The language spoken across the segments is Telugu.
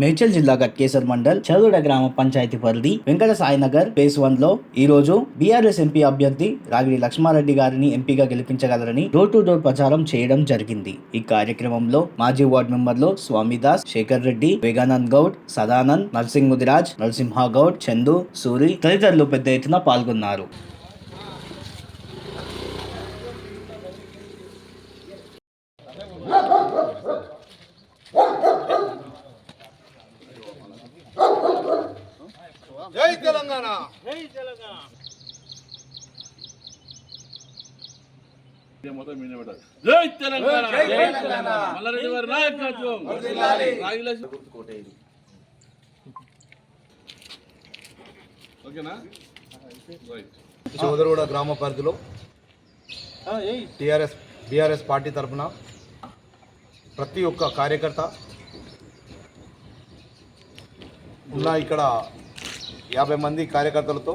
మేడ్చల్ జిల్లా గట్కేసర్ మండల్ చదువుడ గ్రామ పంచాయతీ పరిధి వెంకట సాయినగర్ ఫేస్ వన్లో ఈ రోజు బీఆర్ఎస్ ఎంపీ అభ్యర్థి రాగిడి లక్ష్మారెడ్డి గారిని ఎంపీగా గెలిపించగలరని డోర్ టు డోర్ ప్రచారం చేయడం జరిగింది. ఈ కార్యక్రమంలో మాజీ వార్డు మెంబర్లు స్వామిదాస్ శేఖర్ రెడ్డి వేగానంద్ గౌడ్ సదానంద్ నర్సింగ్ ముదిరాజ్ నరసింహ గౌడ్ చందు సూరి తదితరులు పెద్ద ఎత్తున పాల్గొన్నారు జై తెలంగాణ. జై తెలంగాణ. మల్లారెడ్డి నాయకత్వం. ఓకేనా? రైట్ గ్రామ పరిధిలో టిఆర్ఎస్ బీఆర్ఎస్ పార్టీ తరఫున ప్రతి ఒక్క కార్యకర్త ఉన్న ఇక్కడ యాభై మంది కార్యకర్తలతో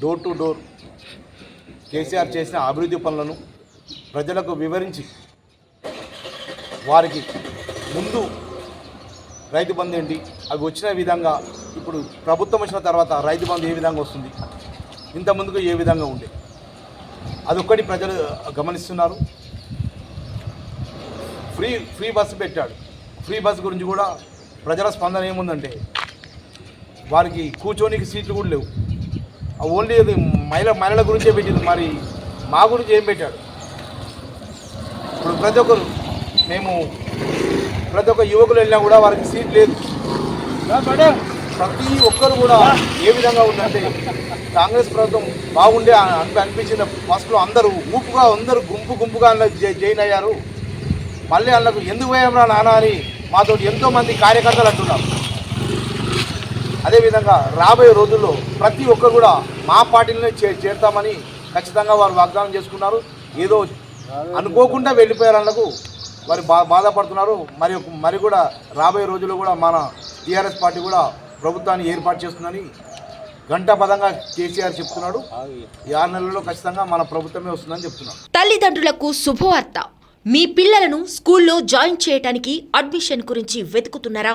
డోర్ టు డోర్ కేసీఆర్ చేసిన అభివృద్ధి పనులను ప్రజలకు వివరించి వారికి ముందు రైతు బంధు ఏంటి? అవి వచ్చిన విధంగా ఇప్పుడు ప్రభుత్వం వచ్చిన తర్వాత రైతు బంధు ఏ విధంగా వస్తుంది? ఇంత ముందుకు ఏ విధంగా ఉండే? అదొక్కటి ప్రజలు గమనిస్తున్నారు. ఫ్రీ ఫ్రీ బస్సు పెట్టాడు. ఫ్రీ బస్సు గురించి కూడా ప్రజల స్పందన ఏముందంటే వారికి కూర్చోనికి సీట్లు కూడా లేవు. ఓన్లీ అది మహిళ మహిళల గురించే పెట్టింది. మరి మా గురించి ఏం పెట్టాడు ఇప్పుడు ప్రతి ఒక్కరు మేము ప్రతి ఒక్క యువకులు వెళ్ళినా కూడా వారికి సీట్ లేదు. ప్రతి ఒక్కరు కూడా ఏ విధంగా ఉందంటే కాంగ్రెస్ ప్రభుత్వం బాగుండే అని అనిపించిన ఫస్ట్లో అందరూ ఊపుగా అందరూ గుంపు గుంపుగా అందులో జై- అయ్యారు. మళ్ళీ వాళ్ళకు ఎందుకు పోయామరా నాన్న అని మాతో ఎంతోమంది కార్యకర్తలు అంటున్నారు. అదేవిధంగా రాబోయే రోజుల్లో ప్రతి ఒక్కరు కూడా మా పార్టీలోనే చే చేరుతామని ఖచ్చితంగా వారు వాగ్దానం చేసుకున్నారు. ఏదో అనుకోకుండా వెళ్ళిపోయారు వారు బా బాధపడుతున్నారు. మరి మరి కూడా రాబోయే రోజుల్లో కూడా మన టీఆర్ఎస్ పార్టీ కూడా ప్రభుత్వాన్ని ఏర్పాటు చేస్తుందని గంటాపదంగా కేసీఆర్ చెప్తున్నాడు. ఈ ఆరు నెలల్లో ఖచ్చితంగా మన ప్రభుత్వమే వస్తుందని చెప్తున్నాడు. తల్లిదండ్రులకు శుభవార్త. మీ పిల్లలను స్కూల్లో జాయిన్ చేయటానికి అడ్మిషన్ గురించి వెతుకుతున్నారా?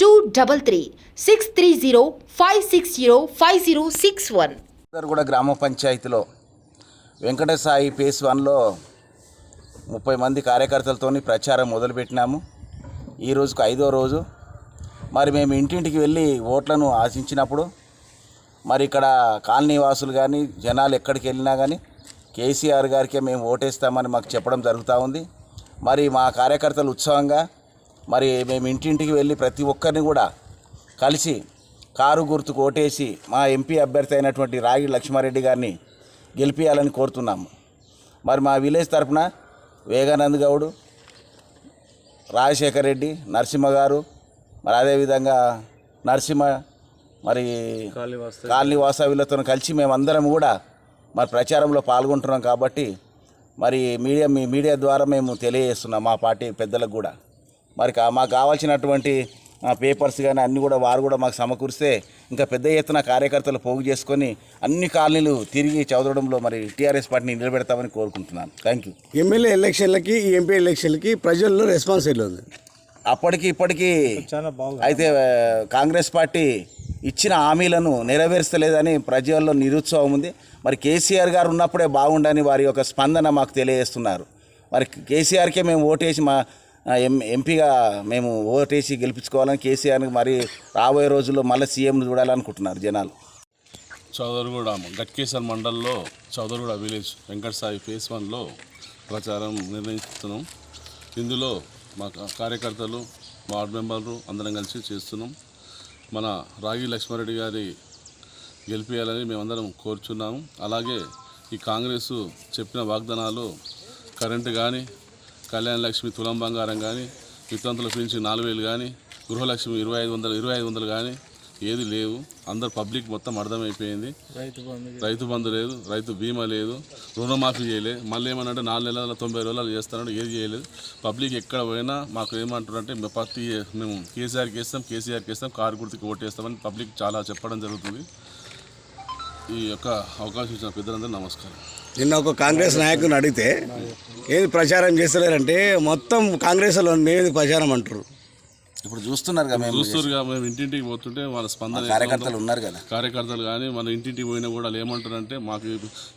two double three six three zero five six zero five zero six one కూడా గ్రామ పంచాయతీలో వెంకటసాయి ఫేస్ వన్లో ముప్పై మంది కార్యకర్తలతోని ప్రచారం మొదలుపెట్టినాము. ఈ రోజుకు ఐదో రోజు. మరి మేము ఇంటింటికి వెళ్ళి ఓట్లను ఆశించినప్పుడు మరి ఇక్కడ కాలనీ వాసులు కానీ జనాలు ఎక్కడికి వెళ్ళినా కానీ కేసీఆర్ గారికే మేము ఓటేస్తామని మాకు చెప్పడం జరుగుతూ ఉంది. మరి మా కార్యకర్తలు ఉత్సవంగా మరి మేము ఇంటింటికి వెళ్ళి ప్రతి ఒక్కరిని కూడా కలిసి కారు గుర్తుకు ఓటేసి మా ఎంపీ అభ్యర్థి అయినటువంటి రాగి లక్ష్మారెడ్డి గారిని గెలిపించాలని కోరుతున్నాము. మరి మా విలేజ్ తరపున వేగానంద్ గౌడ్ రాజశేఖర్ రెడ్డి నరసింహ గారు మరి అదేవిధంగా నరసింహ మరి కాలనీ వాసవిలతో కలిసి మేమందరం కూడా మరి ప్రచారంలో పాల్గొంటున్నాం కాబట్టి మరి మీడియా మీ మీడియా ద్వారా మేము తెలియజేస్తున్నాం మా పార్టీ పెద్దలకు కూడా. మరి కా- మాకు కావాల్సినటువంటి ఆ, పేపర్స్ కానీ అన్నీ కూడా వారు కూడా మాకు సమకూరిస్తే ఇంకా పెద్ద ఎత్తున కార్యకర్తలు పోగు చేసుకొని అన్ని కాలనీలు తిరిగి చదవడంలో మరి టీఆర్ఎస్ పార్టీని నిలబెడతామని కోరుకుంటున్నాను. థ్యాంక్ యూ ఎమ్మెల్యే ఎలక్షన్లకి ఎంపీ ఎలక్షన్లకి ప్రజల్లో రెస్పాన్స్ ఉంది? అప్పటికి ఇప్పటికి అయితే కాంగ్రెస్ పార్టీ ఇచ్చిన హామీలను నెరవేర్చలేదని ప్రజల్లో నిరుత్సాహం ఉంది. మరి కేసీఆర్ గారు ఉన్నప్పుడే బాగుండని వారి యొక్క స్పందన మాకు తెలియజేస్తున్నారు. మరి కేసీఆర్కే మేము ఓటేసి మా ఎం ఎంపీగా మేము ఓటేసి గెలిపించుకోవాలని కేసీఆర్ని మరి రాబోయే రోజుల్లో మళ్ళీ సీఎంను చూడాలనుకుంటున్నారు జనాలు. చౌదరిగూడ గట్కేశ్వర్ మండల్లో చౌదరిగూడ విలేజ్ వెంకట సాయి ఫేస్ వన్లో ప్రచారం నిర్ణయిస్తున్నాం. ఇందులో మా కార్యకర్తలు వార్డు మెంబర్లు అందరం కలిసి చేస్తున్నాం. మన రాగి లక్ష్మారెడ్డి గారి గెలిపించాలని మేమందరం కోరుచున్నాము. అలాగే ఈ కాంగ్రెస్ చెప్పిన వాగ్దానాలు కరెంటు కానీ కళ్యాణ లక్ష్మి తులం బంగారం కానీ వితంతుల పెంచి నాలుగు వేలు కానీ గృహలక్ష్మి ఇరవై ఐదు వందలు ఇరవై ఐదు వందలు కానీ ఏది లేవు. అందరు పబ్లిక్ మొత్తం అర్థమైపోయింది. రైతు బంధు లేదు. రైతు బీమా లేదు రుణమాఫీ చేయలేదు మళ్ళీ ఏమన్నా నాలుగు నెలల తొంభై రోజులు చేస్తానంటే ఏది చేయలేదు. పబ్లిక్ ఎక్కడ పోయినా మాకు ఏమంటారంటే మేము ప్రతి మేము కేసీఆర్కి వేస్తాం కేసీఆర్కి వేస్తాం కారు గుర్తుకి ఓటేస్తామని పబ్లిక్ చాలా చెప్పడం జరుగుతుంది. ఈ యొక్క అవకాశం ఇచ్చిన పెద్దలందరూ నమస్కారం. నిన్న ఒక కాంగ్రెస్ నాయకుని అడిగితే ఏది ప్రచారం చేస్తలేరంటే మొత్తం కాంగ్రెస్ వాళ్ళు మేము ప్రచారం అంటారు? ఇప్పుడు చూస్తున్నారు కదా మేము. చూస్తురుగా మేము ఇంటింటికి పోతుంటే వాళ్ళ స్పందన కార్యకర్తలు ఉన్నారు కదా. కార్యకర్తలు కానీ మన ఇంటింటికి పోయినా కూడా వాళ్ళు ఏమంటారంటే మాకు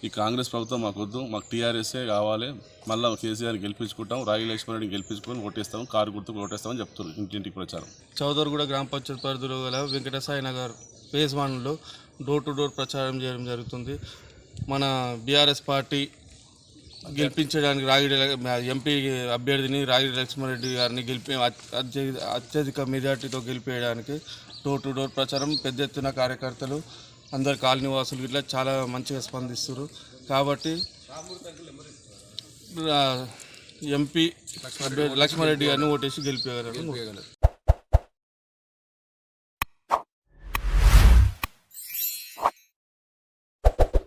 ఈ- కాంగ్రెస్ ప్రభుత్వం మాకు వద్దు మాకు టీఆర్ఎస్ఏ కావాలి మళ్ళీ కేసీఆర్ గెలిపించుకుంటాం రాగి లక్ష్మణరెడ్డిని గెలిపించుకొని ఓటేస్తాం కారు గుర్తుకు ఓటేస్తామని చెప్తున్నారు ఇంటింటికి ప్రచారం. చౌదరిగూడ గ్రామ పంచాయతీ పరిధిలో గల వెంకటసాయి నగర్ ఫేజ్ వన్లో డోర్ టు డోర్ ప్రచారం చేయడం జరుగుతుంది. మన బీఆర్ఎస్ పార్టీ గెలిపించడానికి రాగిడి ఎంపీ అభ్యర్థిని రాగిడి లక్ష్మారెడ్డి గారిని గెలిపి అత్య- అత్యధిక మెజార్టీతో గెలిపేయడానికి డోర్ టు డోర్ ప్రచారం పెద్ద ఎత్తున కార్యకర్తలు అందరు కాలనీ వాసులు ఇట్లా చాలా మంచిగా స్పందిస్తారు కాబట్టి ఎంపీ లక్ష్మారెడ్డి గారిని ఓటేసి గెలిపేయగలరు.